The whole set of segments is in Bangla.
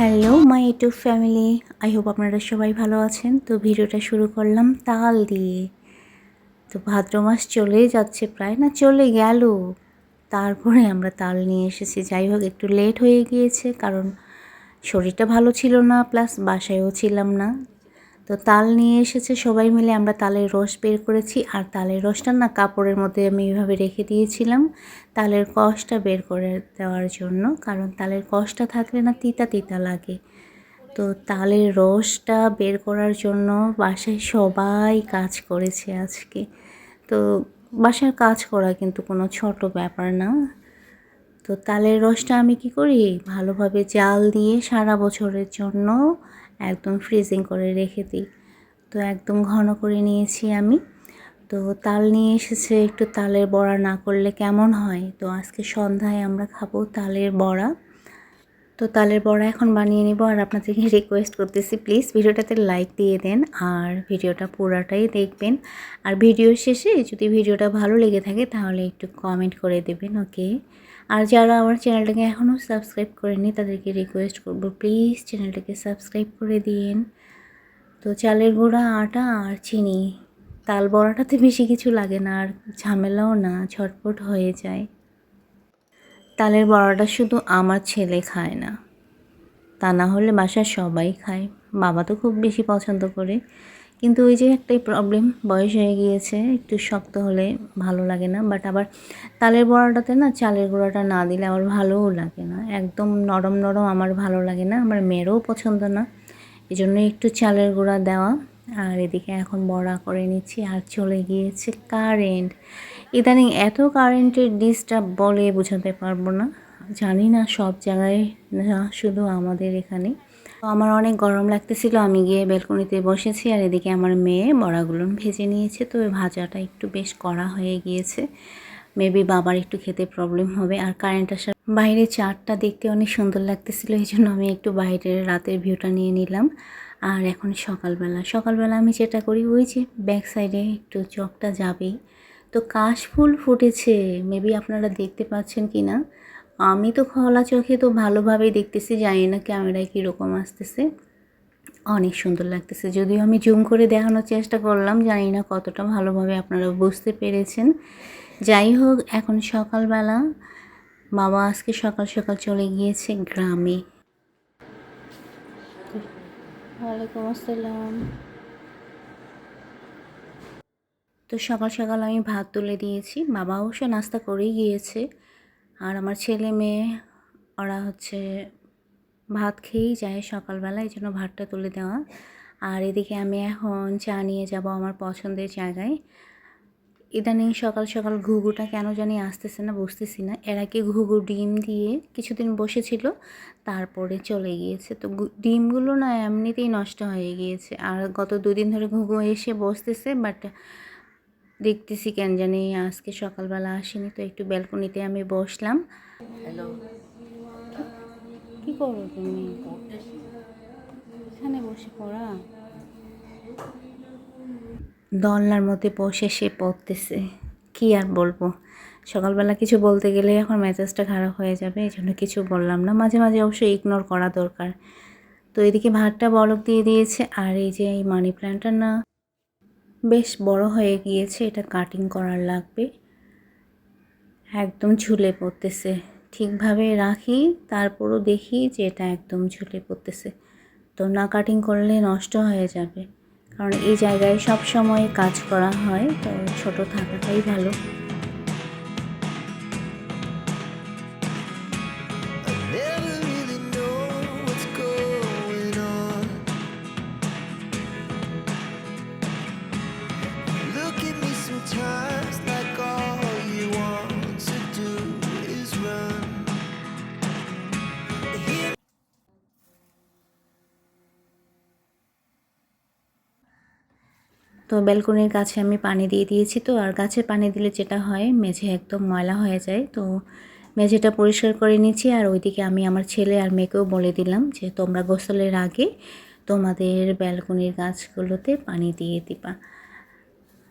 Hello my YouTube family I hope আপনারা সবাই ভালো আছেন। তো ভিডিওটা শুরু করলাম তাল দিয়ে। তো ভাদ্র মাস চলেই যাচ্ছে প্রায়। না, চলে গেল। তারপরে আমরা তাল নিয়ে এসেছি। যাই হোক, একটু লেট হয়ে গিয়েছে, কারণ শরীরটা ভালো ছিল না প্লাস বাসায়ও ছিলাম না। তো তাল নিয়ে এসেছে সবাই মিলে, আমরা তালের রস বের করেছি। আর তালের রসটা না কাপড়ের মধ্যে আমি এইভাবে রেখে দিয়েছিলাম তালের কষটা বের করে দেওয়ার জন্য, কারণ তালের কষটা থাকলে না তিতা তিতা লাগে। তো তালের রসটা বের করার জন্য বাসায় সবাই কাজ করেছে আজকে। তো বাসার কাজ করা কিন্তু কোনো ছোট ব্যাপার না। তো তালের রসটা আমি কি করি? ভালোভাবে জাল দিয়ে সারা বছরের জন্য একদম ফ্রিজিং করে রেখে দিই। তো একদম ঘন করে নিয়েছি আমি। তো তাল নিয়ে এসেছে একটু তালের বড়া না করলে কেমন হয়? তো আজকে সন্ধ্যায় আমরা খাব তালের বড়া। তো তালের বড়া এখন বানিয়ে নিব আর আপনাদেরকে রিকোয়েস্ট করতেছি প্লিজ ভিডিওটাতে লাইক দিয়ে দেন আর ভিডিওটা পুরাটাই দেখবেন। আর ভিডিও শেষে যদি ভিডিওটা ভালো লেগে থাকে তাহলে একটু কমেন্ট করে দেবেন ওকে আর যারা আমার চ্যানেলটাকে এখনও সাবস্ক্রাইব করেনি তাদেরকে রিকোয়েস্ট করব। প্লিজ চ্যানেলটাকে সাবস্ক্রাইব করে দিন। তো চালের গুঁড়া, আটা আর চিনি। তাল বড়াটাতে বেশি কিছু লাগে না, আর ঝামেলাও না, ঝটপট হয়ে যায়। তালের বড়াটা শুধু আমার ছেলে খায় না। তা না হলে বাসার সবাই খায়। বাবা তো খুব বেশি পছন্দ করে। কিন্তু ওই যে একটাই প্রবলেম বয়স হয়ে গিয়েছে, একটু শক্ত হলে ভালো লাগে না বাট আবার তালের বড়াটাতে না চালের গুঁড়াটা না দিলে আমার ভালোও লাগে না, একদম নরম নরম আমার ভালো লাগে না, আমার মেয়েরও পছন্দ না এই জন্য একটু চালের গুঁড়া দেওয়া, আর এদিকে এখন বড়া করে নিচ্ছি, আর চলে গিয়েছে কারেন্ট ইদানিং এত কারেন্টের ডিস্টার্ব বলে বোঝাতে পারব না, জানি না সব জায়গায় না, শুধু আমাদের এখানে আমার অনেক গরম লাগতেছিল, আমি গিয়ে বেলকনিতে বসেছি আর এদিকে আমার মেয়ে বড়াগুলো ভেজে নিয়েছে, তো ভাজাটা একটু বেশ কড়া হয়ে গিয়েছে। মেবি বাবার একটু খেতে প্রবলেম হবে আর কারেন্ট আসার বাইরে চারটা দেখতে অনেক সুন্দর লাগতেছিল, এই জন্য আমি একটু বাইরের রাতের ভিউটা নিয়ে নিলাম। আর এখন সকালবেলা সকালবেলা আমি যেটা করি, ওই যে ব্যাক সাইডে একটু চকটা যাবেই। তো কাশ ফুল ফুটেছে মেবি আপনারা দেখতে পাচ্ছেন কি না আমি তো খোলা চোখে তো ভালোভাবেই দেখতেছি জানি না ক্যামেরায় কীরকম আসতেছে। অনেক সুন্দর লাগতেছে। যদিও আমি জুম করে দেখানোর চেষ্টা করলাম জানি না কতটা ভালোভাবে আপনারা বুঝতে পেরেছেন। যাই হোক এখন সকালবেলা। বাবা আজকে সকাল সকাল চলে গিয়েছে গ্রামে। ওয়ালাইকুম আসসালাম। তো সকাল সকাল আমি ভাত তুলে দিয়েছি। বাবা অবশ্য নাস্তা করেই গিয়েছে। আর আমার ছেলে মেয়ে, ওরা হচ্ছে ভাত খেয়েই যায় সকালবেলা, এই জন্য ভাতটা তুলে দেওয়া। আর এদিকে আমি এখন চা নিয়ে যাব আমার পছন্দের জায়গায়। ইদানিং সকাল সকাল ঘুঘুটা কেন জানি আসতেছে না, বুঝতেছি না। এর আগে ঘুঘু ডিম দিয়ে কিছুদিন বসেছিল, তারপরে চলে গিয়েছে। তো ডিমগুলো না এমনিতেই নষ্ট হয়ে গিয়েছে। আর গত দুদিন ধরে ঘুঘু এসে বসতেছে বাট দেখতেছি কেন জানি আজকে সকালবেলা আসেনি তো একটু ব্যালকনিতে আমি বসলাম। হ্যালো। কি করো তুমি? এখানে বসে পড়া। দোলনার মধ্যে বসে সে পড়তেছে। কি আর বলব? সকালবেলা কিছু বলতে গেলে এখন মেজাজটা খারাপ হয়ে যাবে এই জন্য কিছু বললাম না। মাঝে মাঝে অবশ্যই ইগনোর করা দরকার। তো এদিকে ভাতটা বরফ দিয়ে দিয়েছে আর এই যে এই মানি প্ল্যান্টটা না বেশ বড় হয়ে গিয়েছে, এটা কাটিং করার লাগবে। একদম ঝুলে পড়তেছে। ঠিকভাবে রাখি, তারপরও দেখি যে এটা একদম ঝুলে পড়তেছে। তো না কাটিং করলে নষ্ট হয়ে যাবে। কারণ এই জায়গায় সব সময় কাজ করা হয়, তো ছোটো থাকাটাই ভালো। তো ব্যালকনির গাছে আমি পানি দিয়ে দিয়েছি তো, আর গাছে পানি দিলে যেটা হয়, মেঝে একদম ময়লা হয়ে যায়। তো মেঝেটা পরিষ্কার করে নিচ্ছি আর ওইদিকে আমি আমার ছেলে আর মেয়েকেও বলে দিলাম যে, তোমরা গোসলের আগে তোমাদের ব্যালকনির গাছগুলোতে পানি দিয়ে দিবা।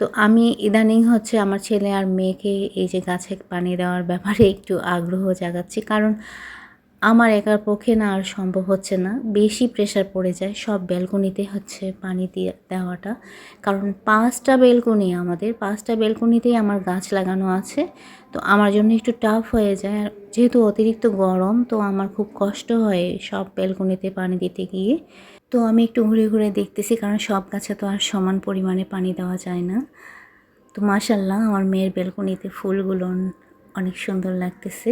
তো আমি ইদানিং হচ্ছে আমার ছেলে আর মেয়েকে এই যে গাছে পানি দেওয়ার ব্যাপারে একটু আগ্রহ জাগাচ্ছি, কারণ আমার একার পক্ষে না আর সম্ভব হচ্ছে না। বেশি প্রেশার পড়ে যায়। সব বেলকনিতে হচ্ছে পানি দিয়ে দেওয়াটা। কারণ পাঁচটা বেলকনি আমাদের, পাঁচটা বেলকনিতেই আমার গাছ লাগানো আছে। তো আমার জন্য একটু টাফ হয়ে যায়। আর যেহেতু অতিরিক্ত গরম, তো আমার খুব কষ্ট হয় সব বেলকনিতে পানি দিতে গিয়ে। তো আমি একটু ঘুরে ঘুরে দেখতেছি, কারণ সব গাছে তো আর সমান পরিমাণে পানি দেওয়া যায় না। তো মাশাল্লাহ আমার মেয়ের বেলকনিতে ফুলগুলো অনেক সুন্দর লাগতেছে।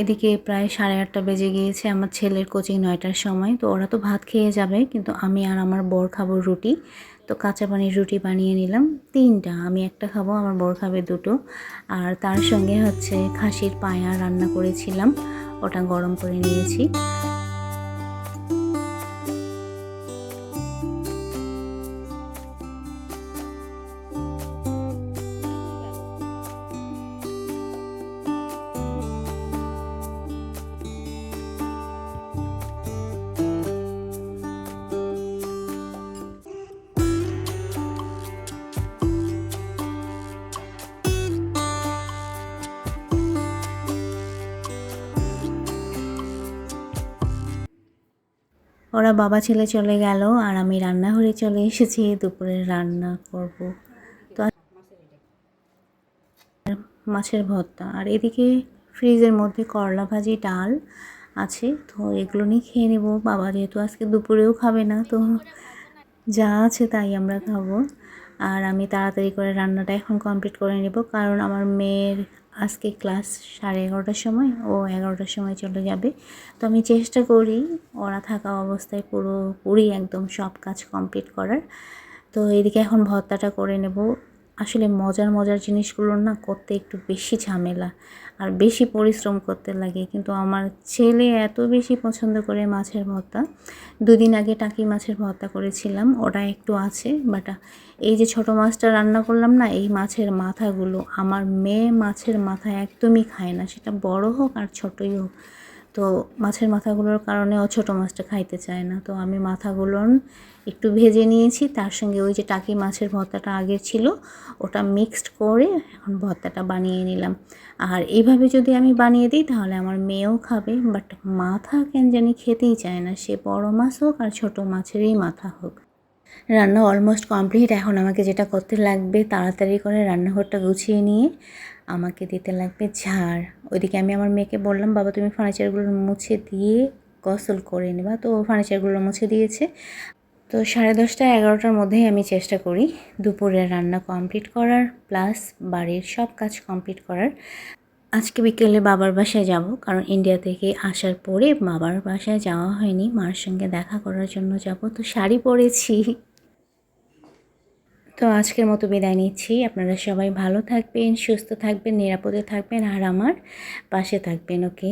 এদিকে প্রায় সাড়ে আটটা বেজে গিয়েছে, আমার ছেলের কোচিং নয়টার সময়। তো ওরা তো ভাত খেয়ে যাবে, কিন্তু আমি আর আমার বর খাব রুটি। তো কাঁচা পানির রুটি বানিয়ে নিলাম, তিনটা। আমি একটা খাব, আমার বর খাবে দুটো। আর তার সঙ্গে হচ্ছে খাসির পায়া রান্না করেছিলাম, ওটা গরম করে নিয়েছি। ওরা বাবা ছেলে চলে গেল আর আমি রান্নাঘরে চলে এসেছি, দুপুরে রান্না করব। তো মাছের ভর্তা। আর এদিকে ফ্রিজের মধ্যে করলা ভাজি, ডাল আছে, তো এগুলো নিয়ে খেয়ে নেব। বাবা যেহেতু আজকে দুপুরেও খাবে না, তো যা আছে তাই আমরা খাব। আর আমি তাড়াতাড়ি করে রান্নাটা এখন কমপ্লিট করে নেব, কারণ আমার মেয়ের আজকে ক্লাস সাড়ে এগারোটার সময়, ও এগারোটার সময় চলে যাবে। তো আমি চেষ্টা করি ওরা থাকা অবস্থায় পুরো পুরোপুরি একদম সব কাজ কমপ্লিট করার। তো এদিকে এখন ভর্তাটা করে নেব। আসলে মজার মজার জিনিসগুলো না করতে একটু বেশি ঝামেলা আর বেশি পরিশ্রম করতে লাগে। কিন্তু আমার ছেলে এত বেশি পছন্দ করে মাছের ভর্তা। দুদিন আগে টাকি মাছের ভর্তা করেছিলাম, ওটা একটু আছে বাট এই যে ছোট মাছটা রান্না করলাম না, এই মাছের মাথাগুলো আমার মেয়ে মাছের মাথা একদমই খায় না। সেটা বড় হোক আর ছোটই হোক। তো মাছের মাথাগুলোর কারণে ও ছোটো মাছটা খাইতে চায় না। তো আমি মাথাগুলো একটু ভেজে নিয়েছি, তার সঙ্গে ওই যে টাকি মাছের ভর্তাটা আগের ছিল, ওটা মিক্সড করে এখন ভর্তাটা বানিয়ে নিলাম। আর এইভাবে যদি আমি বানিয়ে দিই, তাহলে আমার মেয়েও খাবে বাট মাথা কেন জানি খেতেই চায় না, সে বড় মাছ হোক আর ছোটো মাছেরই মাথা হোক। রান্না অলমোস্ট কমপ্লিট এখন আমাকে যেটা করতে লাগবে, তাড়াতাড়ি করে রান্নাঘরটা গুছিয়ে নিয়ে আমাকে দিতে লাগবে ঝাড়। ওইদিকে আমি আমার মেয়েকে বললাম, বাবা, তুমি ফার্নিচারগুলো মুছে দিয়ে গসল করে নেবা। তো ফার্নিচারগুলো মুছে দিয়েছে। তো সাড়ে দশটা, এগারোটার মধ্যেই আমি চেষ্টা করি দুপুরের রান্না কমপ্লিট করার প্লাস বাড়ির সব কাজ কমপ্লিট করার। আজকে বিকেলে বাবার বাসায় যাব, কারণ ইন্ডিয়া থেকে আসার পরে বাবার বাসায় যাওয়া হয়নি। মার সঙ্গে দেখা করার জন্য যাব। তো শাড়ি পরেছি। তো আজকের মতো বিদায় নিচ্ছি। আপনারা সবাই ভালো থাকবেন, সুস্থ থাকবেন, নিরাপদে থাকবেন, আর আমার পাশে থাকবেন, ওকে?